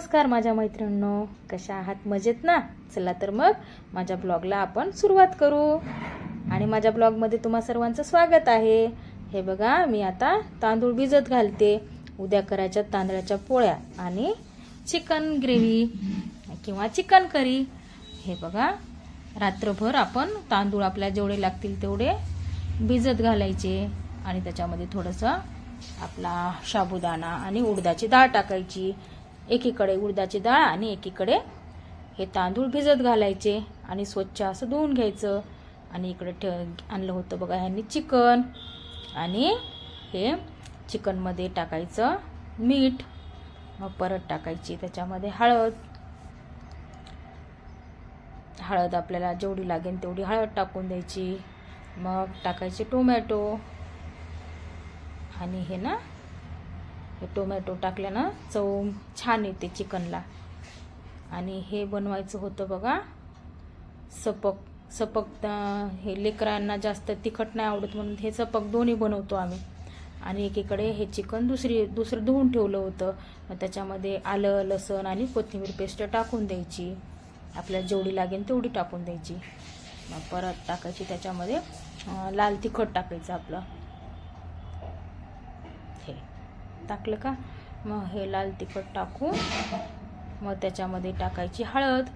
नमस्कार माझ्या मैत्रिणींनो. कशा आहात? मजेत ना? चला तर मग माझ्या ब्लॉगला आपण सुरुवात करू. आणि माझ्या ब्लॉगमध्ये तुम्हा सर्वांचं स्वागत आहे. हे बघा मी आता तांदूळ भिजत घालते. उद्या करायच्या तांदळाच्या पोळ्या आणि चिकन ग्रेव्ही किंवा चिकन करी. हे बघा रात्रभर आपण तांदूळ आपल्याला जेवढे लागतील तेवढे भिजत घालायचे. आणि त्याच्यामध्ये थोडंसं आपला साबुदाणा आणि उडदाची डाळ टाकायची. एकीकडे उडदाची डाळ आणि एकीकडे हे तांदूळ भिजत घालायचे आणि स्वच्छ असं धुवून घ्यायचं. आणि इकडे ठेव आणलं होतं बघा ह्यांनी चिकन. आणि हे चिकनमध्ये टाकायचं मीठ. मग परत टाकायची त्याच्यामध्ये हळद. हळद आपल्याला जेवढी लागेल तेवढी हळद टाकून द्यायची. मग टाकायचे टोमॅटो. आणि हे ना टोमॅटो टाकल्यानं चव छान येते चिकनला. आणि हे बनवायचं होतं बघा सपक सपक हे लेकरांना जास्त तिखट नाही आवडत म्हणून हे सपक दोन्ही बनवतो आम्ही. आणि एकीकडे हे चिकन दुसरी दुसरं धुवून ठेवलं होतं. मग त्याच्यामध्ये आलं लसण आणि कोथिंबीर पेस्ट टाकून द्यायची. आपल्याला जेवढी लागेल तेवढी टाकून द्यायची. मग परत टाकायची त्याच्यामध्ये लाल तिखट टाकायचं आपलं हे टाकलं का? मग हे लाल तिखट टाकून मग त्याच्यामध्ये टाकायची हळद.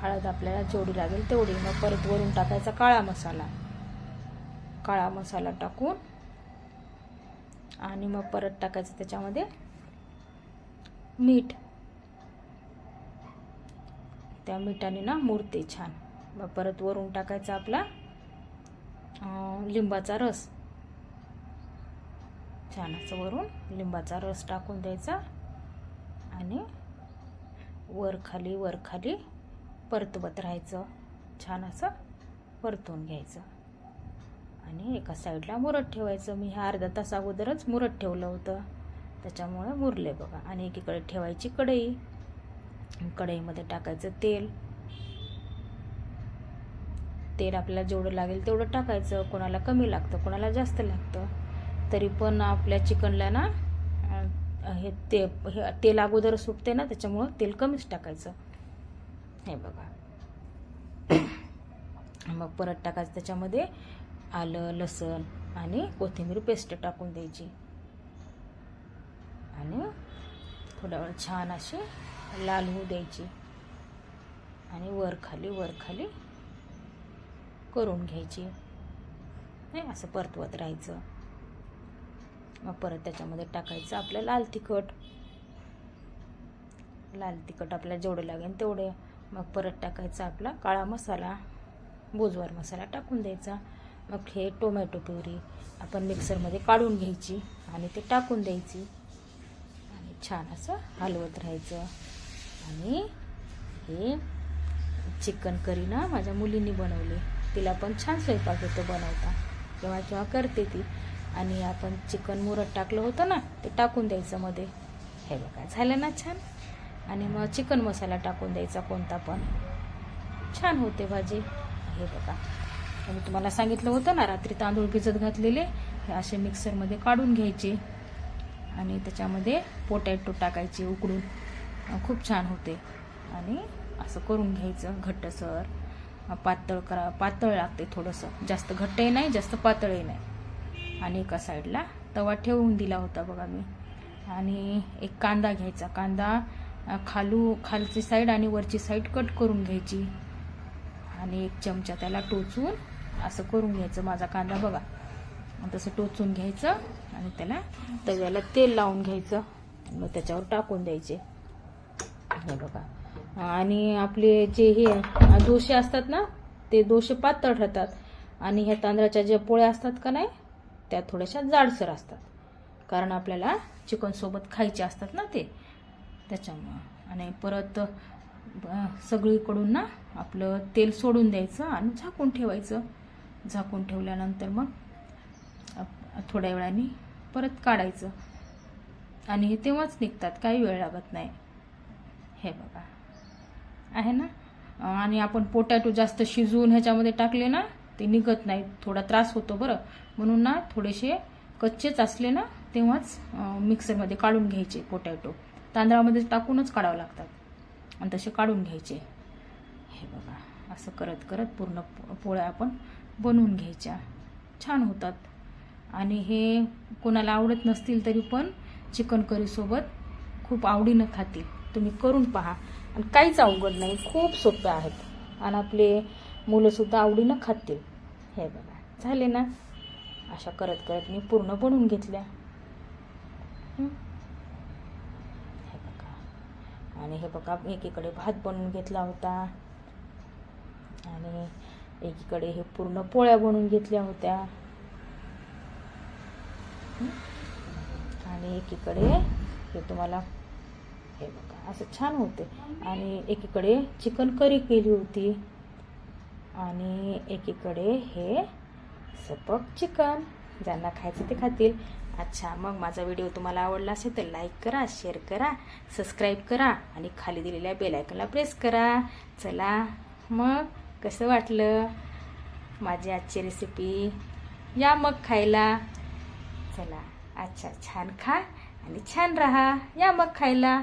हळद आपल्याला जेवढी लागेल तेवढी. मग परत वरून टाकायचा काळा मसाला. काळा मसाला टाकून आणि मग परत टाकायचं त्याच्यामध्ये मीठ. त्या मिठाने ना मुरते छान. मग परत वरून टाकायचा आपला लिंबाचा रस. छान असं वरून लिंबाचा रस टाकून द्यायचा. आणि वर खाली वर खाली परतवत राहायचं. छान असं परतून घ्यायचं. आणि एका साईडला मुरत ठेवायचं. मी ह्या अर्धा तास अगोदरच मुरत ठेवलं होतं. त्याच्यामुळे मुरले बघा. आणि एकीकडे ठेवायची कढई. कढईमध्ये टाकायचं तेल. तेल आपल्याला जेवढं लागेल तेवढं टाकायचं. कोणाला कमी लागतं कोणाला जास्त लागतं. तरी पण आपल्या चिकनला ना हे ते हे तेल अगोदर सुटते ना त्याच्यामुळं तेल कमीच टाकायचं. हे बघा. मग परत टाकायचं त्याच्यामध्ये आलं लसण आणि कोथिंबीर पेस्ट टाकून द्यायची. आणि थोडा वेळ छान अशी लाल होऊ द्यायची. आणि वर खाली वर खाली करून घ्यायची. नाही असं परतवत राहायचं. मग परत त्याच्यामध्ये टाकायचं आपलं लाल तिखट. लाल तिखट आपल्याला जेवढं लागेल तेवढे. मग परत टाकायचा आपला काळा मसाला बोजवार मसाला टाकून द्यायचा. मग हे टोमॅटो प्युरी आपण मिक्सरमध्ये काढून घ्यायची आणि ते टाकून द्यायची. आणि छान असं हलवत राहायचं. आणि हे चिकन करी ना माझ्या मुलींनी बनवले. तिला पण छान स्वयंपाक येतो बनवता. केव्हा केव्हा करते ती. आणि आपण चिकन मुरत टाकलं होतं ना ते टाकून द्यायचं मध्ये. हे बघा झालं ना छान? आणि मग चिकन मसाला टाकून द्यायचा कोणता पण. छान होते भाजी. हे बघा. मी तुम्हाला सांगितलं होतं ना रात्री तांदूळ भिजत घातलेले हे असे मिक्सरमध्ये काढून घ्यायचे. आणि त्याच्यामध्ये पोटॅटो टाकायचे उकडून. खूप छान होते. आणि असं करून घ्यायचं घट्टसर. पातळ करा पातळ लागते थोडंसं. जास्त घट्टही नाही जास्त पातळही नाही. आणि एका साईडला तवा ठेवून दिला होता बघा मी. आणि एक कांदा घ्यायचा. कांदा खालू खालची साईड आणि वरची साईड कट करून घ्यायची. आणि एक चमचा त्याला टोचून असं करून घ्यायचं. माझा कांदा बघा. तसं टोचून घ्यायचं आणि त्याला तव्याला तेल लावून घ्यायचं. मग त्याच्यावर टाकून द्यायचे. हे बघा. आणि आपले जे हे दोशे असतात ना ते डोसे पातळ राहतात. आणि ह्या तांदळाच्या ज्या पोळ्या असतात का नाही त्या थोड्याशा जाडसर असतात. कारण आपल्याला चिकनसोबत खायचे असतात ना ते. त्याच्यामुळं. आणि परत सगळीकडून ना आपलं तेल सोडून द्यायचं आणि झाकून ठेवायचं. झाकून ठेवल्यानंतर मग थोड्या वेळाने परत काढायचं. आणि हे तेव्हाच निघतात काही वेळ लागत नाही. हे बघा. आहे ना? आणि आपण पोटॅटो जास्त शिजवून ह्याच्यामध्ये टाकले ना ते निघत नाही. थोडा त्रास होतो बरं. म्हणून ना थोडेसे कच्चेच असले ना तेव्हाच मिक्सरमध्ये काढून घ्यायचे पोटॅटो तांदळामध्ये टाकूनच काढावं लागतात. आणि तसे काढून घ्यायचे. हे बघा असं करत करत पूर्ण पोळ्या आपण बनवून घ्यायच्या. छान होतात. आणि हे कोणाला आवडत नसतील तरी पण चिकन करीसोबत खूप आवडीनं खातील. तुम्ही करून पहा. आणि काहीच अवघड नाही. खूप सोपे आहेत. आणि आपले मुलंसुद्धा आवडीनं खातील. हे बघा झाले ना? अशा करत करत मी पूर्ण बनवून घेतल्या. हे? बघा. आणि हे बघा एकीकडे भात बनवून घेतला होता. आणि एकीकडे हे पूर्ण पोळ्या बनवून घेतल्या होत्या. आणि एकीकडे हे तुम्हाला हे बघा असं छान होते. आणि एकीकडे चिकन करी केली होती. आणि एकीकडे हे सपक चिकन. ज्यांना खायचं ते खातील. अच्छा मग माझा व्हिडिओ तुम्हाला आवडला असेल तर लाईक करा शेअर करा सबस्क्राईब करा आणि खाली दिलेल्या बेलायकनला प्रेस करा. चला मग कसं वाटलं? माझी आजची रेसिपी या मग खायला. चला अच्छा छान खा आणि छान राहा. या मग खायला.